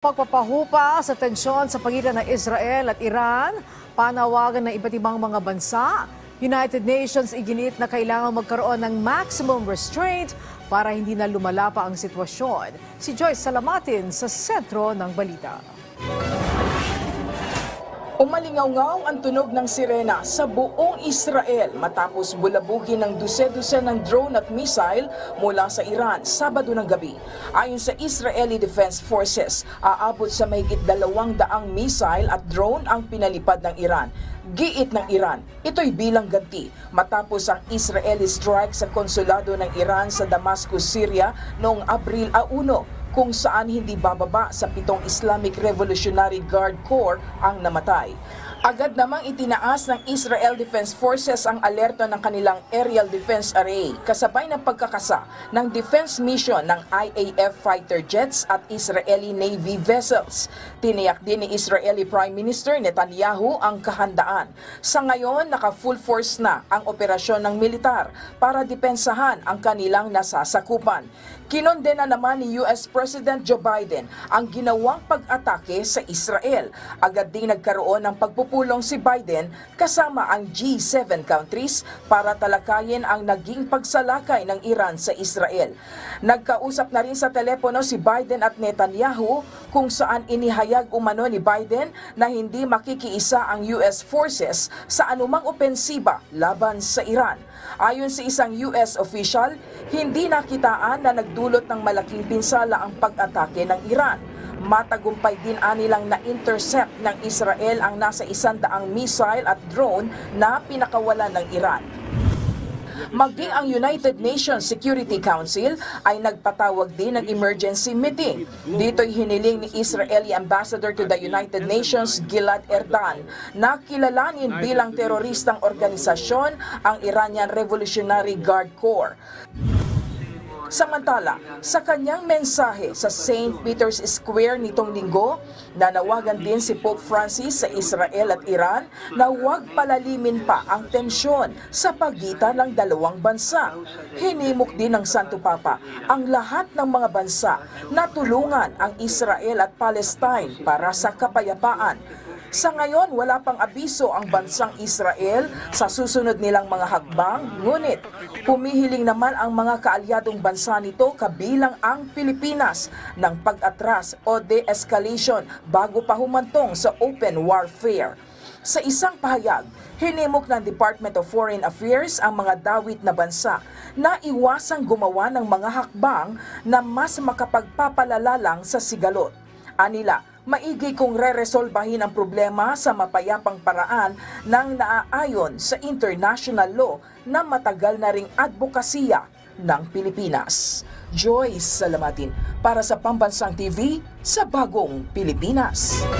Pagpapahupa sa tensyon sa pagitan ng Israel at Iran, panawagan ng iba't ibang mga bansa, United Nations iginit na kailangan magkaroon ng maximum restraint para hindi na lumala pa ang sitwasyon. Si Joyce Salamatin sa sentro ng balita. Umalingaw ang tunog ng sirena sa buong Israel matapos bulabugin ng duse-duse ng drone at missile mula sa Iran Sabado ng gabi. Ayon sa Israeli Defense Forces, aabot sa mahigit dalawang daang missile at drone ang pinalipad ng Iran. Giit ng Iran, ito'y bilang ganti matapos ang Israeli strike sa konsulado ng Iran sa Damascus, Syria noong Abril 1 kung saan hindi bababa sa pitong Islamic Revolutionary Guard Corps ang namatay. Agad namang itinaas ng Israel Defense Forces ang alerto ng kanilang Aerial Defense Array kasabay ng pagkakasa ng defense mission ng IAF fighter jets at Israeli Navy vessels. Tiniyak din ni Israeli Prime Minister Netanyahu ang kahandaan. Sa ngayon, naka-full force na ang operasyon ng militar para depensahan ang kanilang nasasakupan. Kinondena naman ni US President Joe Biden ang ginawang pag-atake sa Israel. Agad ding nagkaroon ng pagpupulong si Biden kasama ang G7 countries para talakayin ang naging pagsalakay ng Iran sa Israel. Nagkausap na rin sa telepono si Biden at Netanyahu kung saan inihayag umano ni Biden na hindi makikiisa ang US forces sa anumang opensiba laban sa Iran. Ayon sa isang US official, hindi nakitaan na nagdulot ng malaking pinsala ang pag-atake ng Iran. Matagumpay din anilang na-intercept ng Israel ang nasa isandaang missile at drone na pinakawalan ng Iran. Maging ang United Nations Security Council ay nagpatawag din ng emergency meeting. Dito'y hiniling ni Israeli Ambassador to the United Nations Gilad Erdan na kilalanin bilang teroristang organisasyon ang Iranian Revolutionary Guard Corps. Samantala, sa kanyang mensahe sa St. Peter's Square nitong linggo, nanawagan din si Pope Francis sa Israel at Iran na huwag palalimin pa ang tensyon sa pagitan ng dalawang bansa. Hinimok din ng Santo Papa ang lahat ng mga bansa na tulungan ang Israel at Palestine para sa kapayapaan sa ngayon, wala pang abiso ang bansang Israel sa susunod nilang mga hakbang, ngunit humihiling naman ang mga kaalyadong bansa nito kabilang ang Pilipinas ng pag-atras o de-escalation bago pa humantong sa open warfare. Sa isang pahayag, hinimok ng Department of Foreign Affairs ang mga dawit na bansa na iwasang gumawa ng mga hakbang na mas makapagpapalala lang sa sigalot. Anila, maigi kung re-resolbahin ang problema sa mapayapang paraan ng naaayon sa international law na matagal na ring advokasya ng Pilipinas. Joyce Salamatin para sa Pambansang TV sa Bagong Pilipinas.